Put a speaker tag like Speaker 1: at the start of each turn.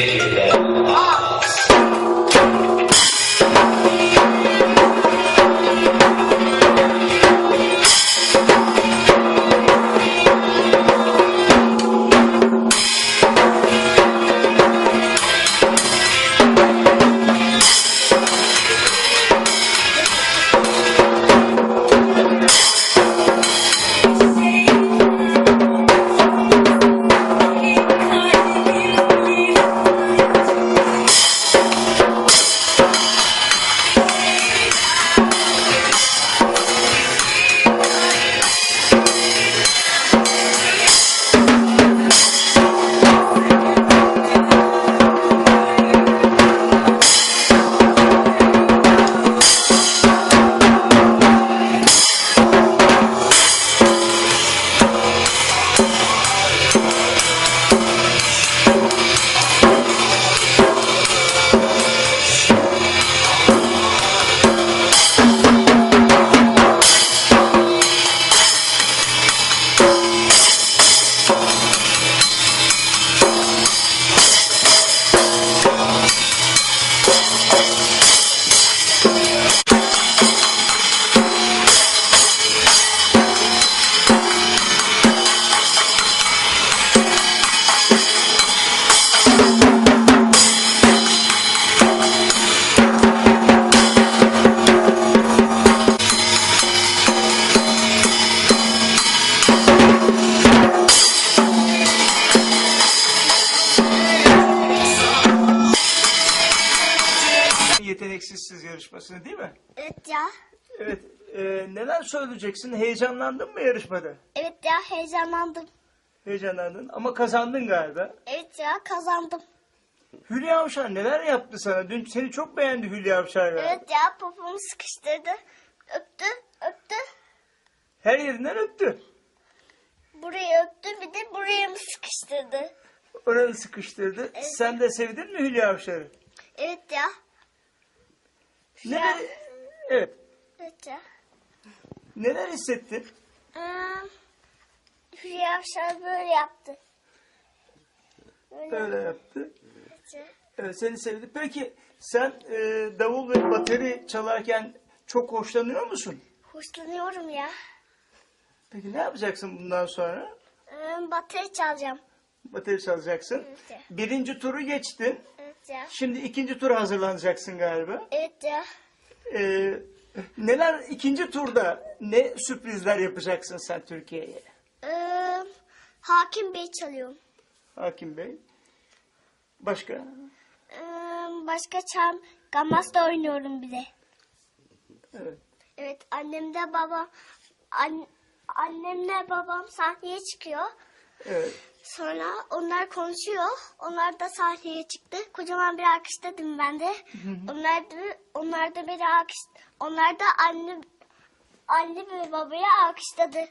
Speaker 1: Thank you. Yarışmasını değil mi?
Speaker 2: Evet ya.
Speaker 1: Evet. e, neler söyleyeceksin? Heyecanlandın mı yarışmada?
Speaker 2: Evet ya heyecanlandım.
Speaker 1: Heyecanlandın ama kazandın galiba.
Speaker 2: Evet ya kazandım.
Speaker 1: Hülya Avşar neler yaptı sana? Dün seni çok beğendi Hülya Avşar galiba.
Speaker 2: Evet ya popomu sıkıştırdı. Öptü öptü.
Speaker 1: Her yerinden öptü.
Speaker 2: Burayı öptü bir de buraya mı sıkıştırdı?
Speaker 1: Oranı sıkıştırdı.
Speaker 2: Evet.
Speaker 1: Sen de sevdin mi Hülya Avşar'ı?
Speaker 2: Evet ya.
Speaker 1: Neler, evet.
Speaker 2: Evet ya.
Speaker 1: Neler hissettin?
Speaker 2: Ee, Hülya Avşar böyle yaptı. Böyle.
Speaker 1: Öyle yaptı.
Speaker 2: Evet ya.
Speaker 1: Evet, seni sevdi. Peki sen e, davul ve bateri çalarken çok hoşlanıyor musun?
Speaker 2: Hoşlanıyorum ya.
Speaker 1: Peki ne yapacaksın bundan sonra?
Speaker 2: Ee, bateri çalacağım.
Speaker 1: Bateri çalacaksın.
Speaker 2: Evet.
Speaker 1: Birinci turu geçtin.
Speaker 2: Evet ya.
Speaker 1: Şimdi ikinci tura hazırlanacaksın galiba.
Speaker 2: Evet ya.
Speaker 1: Ee, neler ikinci turda ne sürprizler yapacaksın sen Türkiye'ye?
Speaker 2: Ee, Hakim Bey çalıyorum.
Speaker 1: Hakim Bey. Başka?
Speaker 2: Ee, başka çam gamasta oynuyorum bir de.
Speaker 1: Evet.
Speaker 2: Evet annem de babam an, annemle babam sahneye çıkıyor.
Speaker 1: Evet.
Speaker 2: Sonra onlar konuşuyor. Onlar da sahneye çıktı. Kocaman bir alkışladım ben de. Onlar da onlar da beni alkış onlar da anne anne ve babaya alkışladı.